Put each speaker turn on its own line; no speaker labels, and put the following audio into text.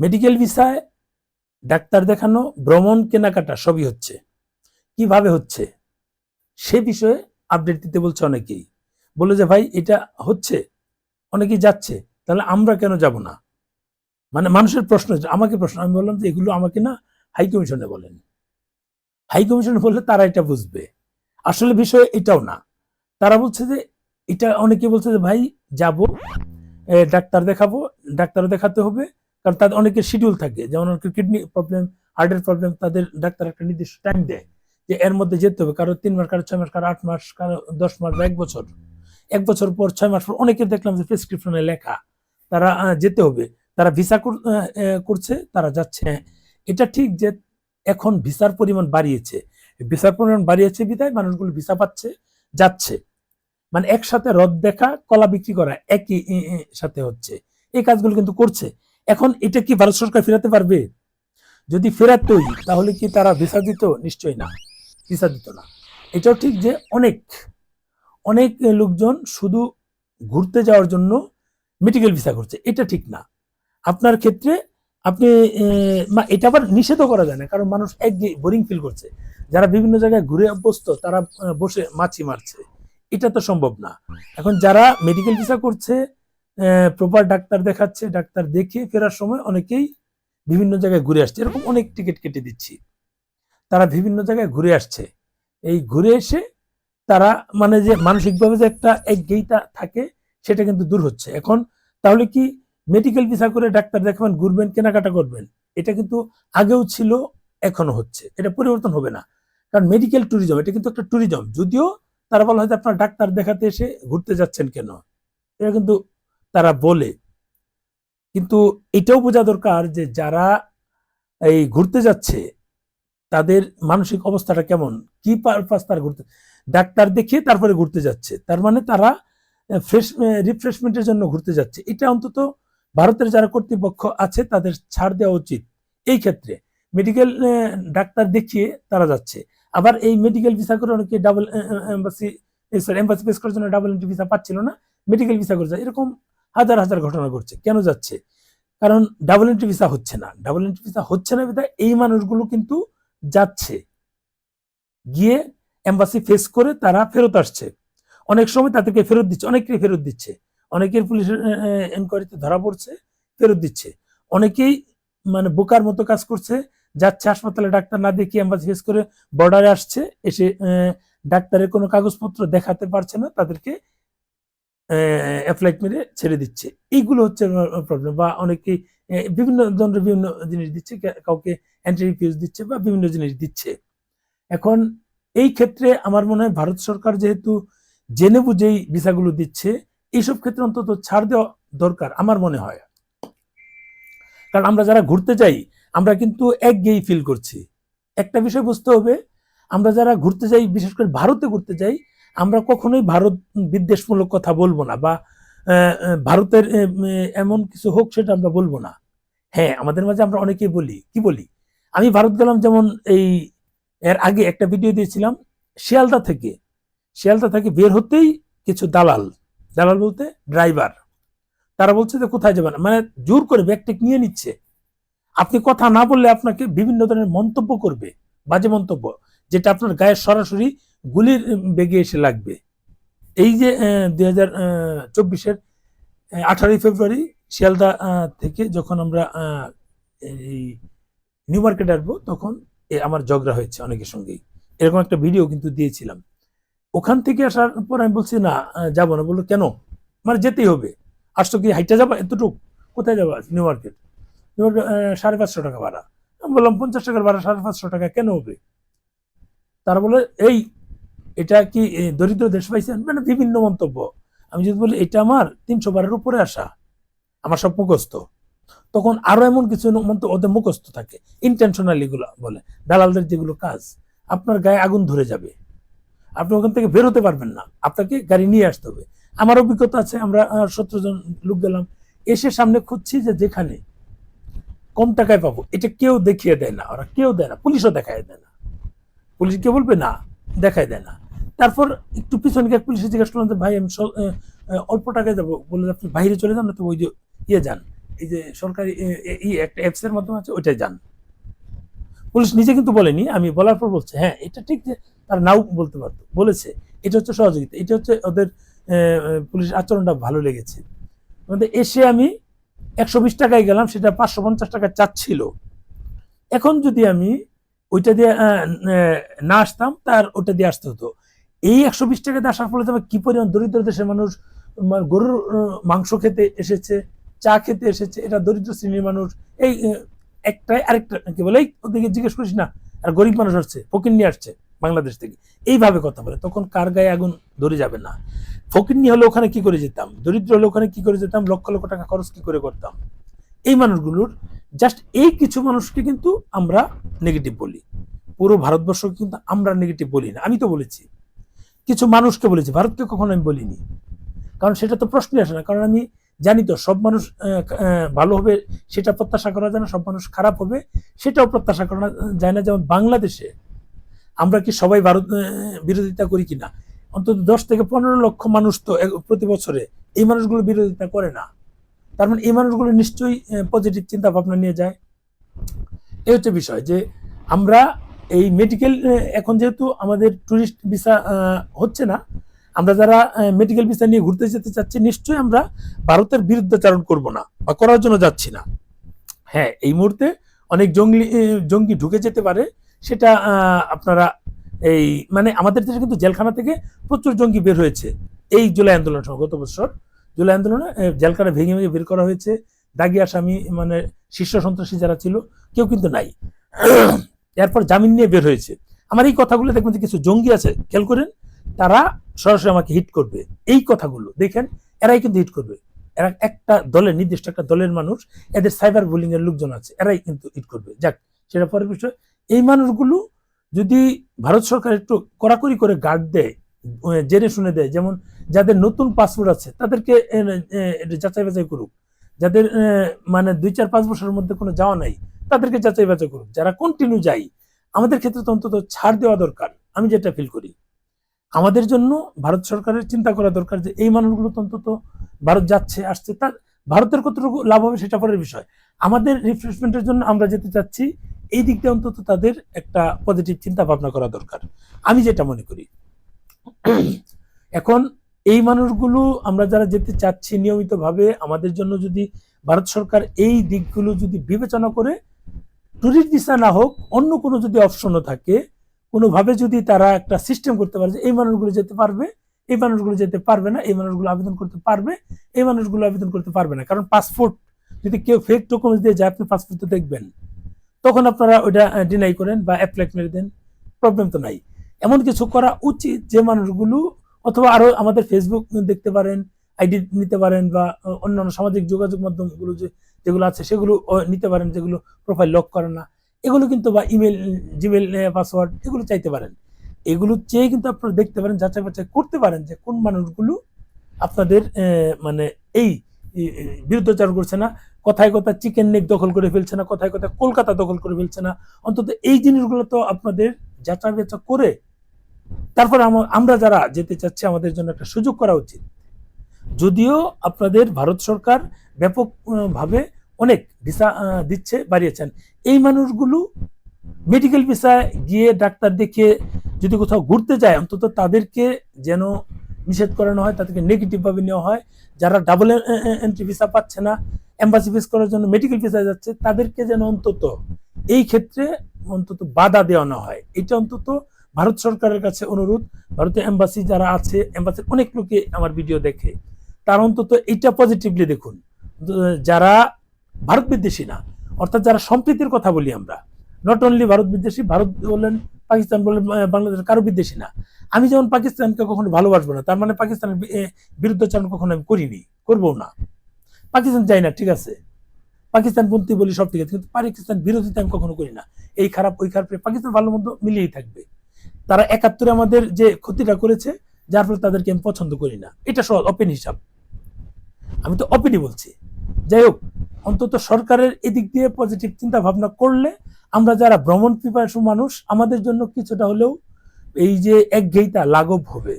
Medical ভিসায় doctor দেখানো, ভ্রমণ, কেনাকাটা সবই হচ্ছে। কীভাবে হচ্ছে? সে বিষয়ে আপডেট দিতে বলছে অনেকেই। বলে যে, ভাই, এটা হচ্ছে, অনেকেই যাচ্ছে, তাহলে আমরা কেন যাব না? মানে মানুষের প্রশ্ন আমাকে প্রশ্ন, আমি বললাম যে, এগুলো আমাকে না হাই কমিশনে বলেন। হাই কমিশনে বললে তারা এটা বুঝবে। আসলে বিষয় এটাও না। তারা বলছে যে, এটা অনেকে বলছে যে, ভাই, যাব ডাক্তার দেখাবো ডাক্তার দেখাতে হবে কারণ তাদের অনেকের শিডিউল থাকে। যেমন অনেকের কিডনি প্রবলেম হার্টের প্রবলেম তাদের ডাক্তার একটা নির্দিষ্ট টাইম দেয় যে এর মধ্যে যেতে হবে। কারও তিন মাস, কারও ছয় মাস, কারও আট মাস, কারও দশ মাস বা এক বছর। এক বছর পর, ছয় মাস পর অনেকে দেখলাম যে প্রেসক্রিপশনে লেখা, তারা যেতে হবে। তারা ভিসা করছে, তারা যাচ্ছে। এটা ঠিক যে এখন ভিসার পরিমাণ বাড়িয়েছে। ভিসার পরিমাণ বাড়িয়েছে বিধায় মানুষগুলো ভিসা পাচ্ছে, যাচ্ছে। মানে একসাথে রদ দেখা, কলা বিক্রি করা একই সাথে হচ্ছে। এই কাজগুলো কিন্তু করছে। এখন এটা কি ভারত সরকার ফেরাতে পারবে? যদি ফেরাতই, তাহলে কি তারা ভিসা দিত? নিশ্চয়ই না। ভিসা দিত না। এটাও ঠিক যে অনেক অনেক লোকজন শুধু ঘুরতে যাওয়ার জন্য মেডিকেল ভিসা করছে। এটা ঠিক না। আপনার ক্ষেত্রে আপনি এটা আবার নিষেধও করা যায় না। কারণ মানুষ এক বোরিং ফিল করছে। যারা বিভিন্ন জায়গায় ঘুরে অভ্যস্ত, তারা বসে মাছি মারছে। এটা তো সম্ভব না। এখন যারা মেডিকেল ভিসা করছে প্রপার ডাক্তার দেখাচ্ছে, ডাক্তার দেখিয়ে ফেরার সময় অনেকেই বিভিন্ন জায়গায় ঘুরে আসছে। এরকম অনেক টিকিট কেটে দিচ্ছি। তারা বিভিন্ন জায়গায় ঘুরে আসছে। এই ঘুরে এসে তারা মানে যে মানসিকভাবে যে একটা একঘেইটা থাকে, সেটা কিন্তু দূর হচ্ছে। এখন তাহলে কি মেডিকেল ভিসা করে ডাক্তার দেখাবেন, ঘুরবেন, কেনাকাটা করবেন? এটা কিন্তু আগেও ছিল এখনও হচ্ছে। এটা পরিবর্তন হবে না। কারণ মেডিকেল ট্যুরিজম এটা কিন্তু একটা ট্যুরিজম যদিও তারা বলা হয় যে আপনার ডাক্তার দেখাতে এসে ঘুরতে যাচ্ছেন কেন? এটা কিন্তু তারা বলে। কিন্তু এটাও বোঝা দরকার যে যারা এই ঘুরতে যাচ্ছে, তাদের মানসিক অবস্থাটা কেমন? কি পারপাস তার ঘুরতে ডাক্তার দেখিয়ে তারপরে ঘুরতে যাচ্ছে। তার মানে তারা ফ্রেশ রিফ্রেশমেন্টের জন্য ঘুরতে যাচ্ছে। এটা অন্তত ভারতের যারা কর্তৃপক্ষ আছে, তাদের ছাড় দেওয়া উচিত। এই ক্ষেত্রে মেডিকেল ডাক্তার দেখিয়ে তারা যাচ্ছে। আবার এই মেডিকেল ভিসা করে অনেকে double embassy sorry embassy face করার জন্য ডাবল এন্ট্রি ভিসা পাচ্ছিল না মেডিকেল ভিসা করে যায়। এরকম হাজার হাজার ঘটনা ঘটছে। কেন যাচ্ছে? কারণ ডাবল এন্ট্রি ভিসা হচ্ছে না। ডাবল এন্ট্রি ভিসা হচ্ছে না বিধায় এই মানুষগুলো কিন্তু যাচ্ছে। গিয়ে এম্বাসি ফেস করে তারা ফেরত আসছে। অনেক সময় তাদেরকে ফেরত দিচ্ছে, অনেকেই ফেরত দিচ্ছে। অনেকের পুলিশের এনকোয়ারিতে ধরা পড়ছে, ফেরত দিচ্ছে। অনেকেই মানে বোকার মতো কাজ করছে, যাচ্ছে হাসপাতালে, ডাক্তার না দেখিয়ে এম্বাসি ফেস করে বর্ডারে আসছে, এসে ডাক্তারের কোনো কাগজপত্র দেখাতে পারছে না তাদেরকে অ্যাপ্লাইট মেরে ছেড়ে দিচ্ছে। এইগুলো হচ্ছে প্রবলেম বা অনেকেই বিভিন্ন ধরনের বিভিন্ন জিনিস দিচ্ছে কাউকে এন্ট্রি ফিউজ দিচ্ছে বা বিভিন্ন জিনিস দিচ্ছে। এখন এই ক্ষেত্রে আমার মনে হয় ভারত সরকার যেহেতু জেনে বুঝেই ভিসাগুলো দিচ্ছে, এইসব ক্ষেত্রে অন্তত ছাড় দেওয়া দরকার আমার মনে হয়। কারণ আমরা যারা ঘুরতে যাই, আমরা কিন্তু একঘেয়েই ফিল করছি। একটা বিষয় বুঝতে হবে, আমরা যারা ঘুরতে যাই, বিশেষ করে ভারতে ঘুরতে যাই আমরা কখনোই ভারত বিদ্বেষমূলক কথা বলব না বা ভারতের এমন কিছু হোক সেটা আমরা বলব না। হ্যাঁ আমাদের মাঝে আমরা অনেকেই বলি। কি বলি? আমি ভারত গেলাম যেমন এই, এর আগে একটা ভিডিও দিয়েছিলাম, শিয়ালদা থেকে। শিয়ালদা থেকে বের হতেই কিছু দালাল দালাল বলতে ড্রাইভার তারা বলছে যে কোথায় যাবেন? মানে জোর করে ব্যাগটেক নিয়ে নিচ্ছে। আপনি কথা না বললে আপনাকে বিভিন্ন ধরনের মন্তব্য করবে, বাজে মন্তব্য, যেটা আপনার গায়ে সরাসরি গুলির বেগে এসে লাগবে। এই যে দুই হাজার চব্বিশের আঠারোই ফেব্রুয়ারি শিয়ালদা থেকে যখন আমরা এই নিউ মার্কেট আসব, তখন আমার ঝগড়া হয়েছে অনেকের সঙ্গেই। এরকম একটা ভিডিও কিন্তু দিয়েছিলাম। ওখান থেকে আসার পর আমি বলছি, না যাব না। বলল, কেন? মানে যেতেই হবে। আসতো কি হাইটা যাবা এতটুক? কোথায় যাবা? New market. নিউ মার্কেট সাড়ে পাঁচশো টাকা ভাড়া। আমি বললাম, পঞ্চাশ টাকার ভাড়া, সাড়ে পাঁচশো টাকা কেন হবে? তারা বলে, এই এটা কি দরিদ্র দেশ পাইছেন? মানে বিভিন্ন মন্তব্য। আমি যদি বলি, এটা আমার তিনশো বারের উপরে আসা। আমার সব মুখস্থ। তখন আরও এমন কিছু মন্তব্য, ওদের মুখস্থ থাকে। ইন্টেনশনালি গুলো বলে। দালালদের যেগুলো কাজ, আপনার গায়ে আগুন ধরে যাবে। আপনি ওখান থেকে বেরোতে পারবেন না। আপনাকে গাড়ি নিয়ে আসতে হবে। আমার অভিজ্ঞতা আছে, আমরা সতেরো জন লোক গেলাম। এসে সামনে খুঁজছি যে যেখানে কম টাকায় পাবো। এটা কেউ দেখিয়ে দেয় না। ওরা কেউ দেয় না। পুলিশও দেখায় দেয় না। পুলিশ কে বলবে না, দেখায় দেয় না। তারপর একটু পিছনে গিয়ে পুলিশে জিজ্ঞাসা করলাম যে, ভাই, আমি অল্প টাকায় যাব। বলে আপনি বাইরে চলে যান না তো ওই যে ইয়ে যান। এই যে সরকারি এই একটা অ্যাপস এর মাধ্যমে আছে ওইটাই যান। পুলিশ নিজে কিন্তু বলেনি, আমি বলার পর বলছে হ্যাঁ এটা ঠিক যে তারা নাও বলতে পারতো, বলেছে। এটা হচ্ছে সহযোগিতা, এটা হচ্ছে ওদের পুলিশ আচরণটা ভালো লেগেছে। এসে আমি একশো বিশ টাকায় গেলাম, সেটা পাঁচশো পঞ্চাশ টাকা চাচ্ছিল। এখন যদি আমি ওইটা দিয়ে না আসতাম, তার ওটা দিয়ে আসতে হতো। এই একশো বিশ টাকাতে আসার ফলে তবে কি পরিমাণ দরিদ্র দেশের মানুষ মানে গরুর মাংস খেতে এসেছে, চা খেতে এসেছে, এটা দরিদ্র শ্রেণির মানুষ, এই একটাই আরেকটা, কি বলে ওদিকে জিজ্ঞেস করিস না, আর গরিব মানুষ আসছে, ফকির নিয়ে আসছে বাংলাদেশ থেকে। এইভাবে কথা বলে, তখন কার গায়ে আগুন ধরে যাবে না। ফকির নিয়ে হলে ওখানে কি করে যেতাম? দরিদ্র হলে ওখানে কি করে যেতাম? লক্ষ লক্ষ টাকা খরচ কি করে করতাম? এই মানুষগুলোর জাস্ট এই কিছু মানুষকে কিন্তু আমরা নেগেটিভ বলি। পুরো ভারতবর্ষ কিন্তু আমরা নেগেটিভ বলি না। আমি তো বলেছি কিছু মানুষকে বলেছি, ভারতকে কখনো আমি বলিনি। কারণ সেটা তো প্রশ্নই আসে না, কারণ আমি জানি তো, সব মানুষ ভালো হবে সেটা প্রত্যাশা করা যায় না, সব মানুষ খারাপ হবে সেটাও প্রত্যাশা করা যায় না। যেমন বাংলাদেশে আমরা কি সবাই ভারত বিরোধিতা করি কিনা? অন্তত দশ থেকে পনেরো লক্ষ মানুষ তো প্রতি বছরে এই মানুষগুলো বিরোধিতা করে না। তার মানে এই মানুষগুলো নিশ্চয়ই পজিটিভ চিন্তা ভাবনা নিয়ে যায়। এই হচ্ছে বিষয় যে আমরা এই মেডিকেল এখন যেহেতু আমাদের ট্যুরিস্ট ভিসা হচ্ছে না, আমরা যারা মেডিকেল ভিসা নিয়ে ঘুরতে যেতে চাচ্ছি, নিশ্চয়ই আমরা ভারতের বিরুদ্ধাচারণ করব না বা করার জন্য যাচ্ছি না। হ্যাঁ এই মুহূর্তে অনেক জঙ্গলি জঙ্গি ঢুকে যেতে পারে, সেটা আপনারা এই মানে আমাদের দেশে কিন্তু জেলখানা থেকে প্রচুর জঙ্গি বের হয়েছে। এই জুলাই আন্দোলন গত বছর, জুলাই আন্দোলনে জেলখানা ভেঙে ভেঙে বের করা হয়েছে। দাগি আসামি মানে শীর্ষ সন্ত্রাসী যারা ছিল, কেউ কিন্তু নাই। এরপর জামিন নিয়ে বের হয়েছে। আমার এই কথাগুলো দেখবেন যে কিছু জঙ্গি আছে, খেয়াল করেন, তারা সরাসরি আমাকে হিট করবে। এই কথাগুলো, দেখেন, এরাই কিন্তু হিট করবে। এরা একটা দলের, নির্দিষ্ট একটা দলের মানুষ, এদের সাইবার বুলিং এর লোকজন আছে, এরাই কিন্তু হিট করবে। যাক, সেটা পরের বিষয়। এই মানুষগুলো যদি ভারত সরকার একটু কড়াকড়ি করে গার্ড দেয়, জেনে শুনে দেয়, যেমন যাদের নতুন পাসপোর্ট আছে, তাদেরকে যাচাই বাছাই করুক। যাদের মানে দুই চার পাঁচ বছরের মধ্যে কোনো যাওয়া নাই তাদেরকে যাচাই বাছাই করুক যারা কন্টিনিউ যাই আমাদের ক্ষেত্রে তো অন্তত ছাড় দেওয়া দরকার। আমি যেটা ফিল করি, আমাদের জন্য ভারত সরকারের চিন্তা করা দরকার যে এই মানুষগুলো তো অন্তত ভারত যাচ্ছে, আসছে। তার ভারতের কতটুকু লাভ হবে সেটা পরের বিষয়। আমাদের রিফ্রেশমেন্টের জন্য আমরা যেতে চাচ্ছি, এই দিক দিয়ে অন্তত তাদের একটা পজিটিভ চিন্তা ভাবনা করা দরকার। আমি যেটা মনে করি, এখন এই মানুষগুলো আমরা যারা যেতে চাচ্ছি নিয়মিতভাবে, আমাদের জন্য যদি ভারত সরকার এই দিকগুলো যদি বিবেচনা করে ট্যুরিস্ট ভিসা না হোক, অন্য কোনো যদি অপশনও থাকে, কোনোভাবে যদি তারা একটা সিস্টেম করতে পারে যে এই মানুষগুলো যেতে পারবে, এই মানুষগুলো যেতে পারবে না, এই মানুষগুলো আবেদন করতে পারবে, এই মানুষগুলো আবেদন করতে পারবে না। কারণ পাসপোর্ট যদি কেউ ফেক ডকুমেন্টস দিয়ে যায়, আপনি পাসপোর্ট তো দেখবেন। তখন আপনারা ওইটা ডিনাই করেন বা অ্যাপ্লাই মেরে দেন। প্রবলেম তো নাই। এমন কিছু করা উচিত যে মানুষগুলো, অথবা আরও আমাদের ফেসবুক দেখতে পারেন আইডি নিতে পারেন বা অন্যান্য সামাজিক যোগাযোগ মাধ্যমগুলো যে যেগুলো আছে, সেগুলো নিতে পারেন, যেগুলো প্রোফাইল লক করে না। এগুলো কিন্তু বা ইমেল জিমেল পাসওয়ার্ড এগুলো চাইতে পারেন। এগুলো চেয়ে কিন্তু আপনারা দেখতে পারেন, যাচাই বাছাই করতে পারেন যে কোন মানুষগুলো আপনাদের মানে এই বিরুদ্ধাচারণ করছে না, কথায় কথা চিকেন নেক দখল করে ফেলছে না, কথায় কথায় কলকাতা দখল করে ফেলছে না। অন্তত এই জিনিসগুলো তো আপনাদের যাচাই বাছা করে তারপরে আমরা যারা যেতে চাচ্ছি, আমাদের জন্য একটা সুযোগ করা উচিত। যদিও আপনাদের ভারত সরকার ব্যাপকভাবে অনেক ভিসা দিচ্ছে, বাড়িয়েছেন। এই মানুষগুলো মেডিকেল ভিসায় গিয়ে ডাক্তার দেখিয়ে যদি কোথাও ঘুরতে যায়, অন্তত তাদেরকে যেন নিষেধ করানো হয়, তাদেরকে নেগেটিভভাবে নেওয়া হয়। যারা ডাবল এন্ট্রি ভিসা পাচ্ছে না এম্বাসি ফেস করার জন্য মেডিকেল ভিসা যাচ্ছে, তাদেরকে যেন অন্তত এই ক্ষেত্রে অন্তত বাধা দেওয়া না হয়। এটা অন্তত ভারত সরকারের কাছে অনুরোধ। ভারতীয় এম্বাসি যারা আছে এম্বাসির অনেক লোকে আমার ভিডিও দেখে। তার অন্তত এইটা পজিটিভলি দেখুন। যারা ভারত বিদ্বেষী না, অর্থাৎ যারা সম্প্রীতির কথা বলি আমরা নট অনলি ভারত বিদ্বেষী, ভারত বললেন পাকিস্তান বললেন বাংলাদেশ কারও বিদ্বেষী না। আমি যেমন পাকিস্তানকে কখনো ভালোবাসবো না, তার মানে পাকিস্তানের বিরুদ্ধাচরণ কখনো আমি করিনি করব না। পাকিস্তান চাই না, ঠিক আছে। পাকিস্তান পন্থী বলি সব ঠিক আছে, কিন্তু পাকিস্তান বিরোধিতা আমি কখনো করি না। এই খারাপ, ওই খারাপ, পাকিস্তান ভালো মন্দ মিলিয়েই থাকবে। তারা একাত্তরে আমাদের যে ক্ষতিটা করেছে, যার ফলে তাদেরকে আমি পছন্দ করি না। এটা সহজ ওপেন হিসাব। আমি তো অপিনি বলছি। যাই হোক অন্তত সরকারের এদিক দিয়ে পজিটিভ চিন্তা ভাবনা করলে আমরা যারা ভ্রমণ পিপাসু মানুষ, আমাদের জন্য কিছুটা হলেও এই যে একঘেইতা লাঘব হবে।